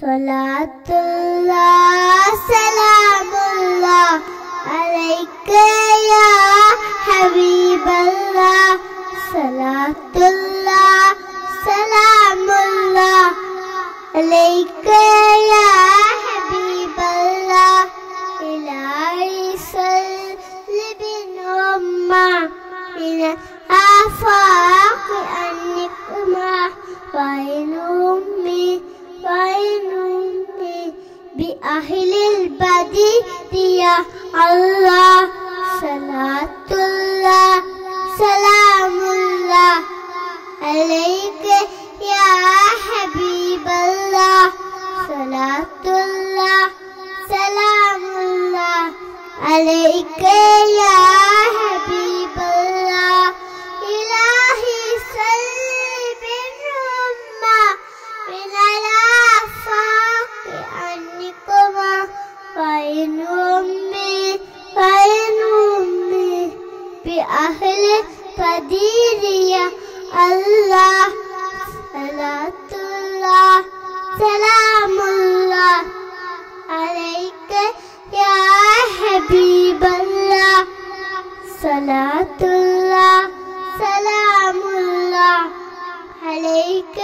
صلاة الله سلام الله عليك يا حبيب الله صلاة الله سلام الله عليك يا حبيب الله إلهي صل بالأمة من الآفاق بأهل البديع يا الله. صلاة الله سلام الله عليك يا حبيب الله صلاة الله سلام الله عليك يا وعن أمي وعن أمي. بأهل بدير يا الله صلاة الله سلام الله. عليك يا حبيب الله. صلاة الله سلام الله. عليك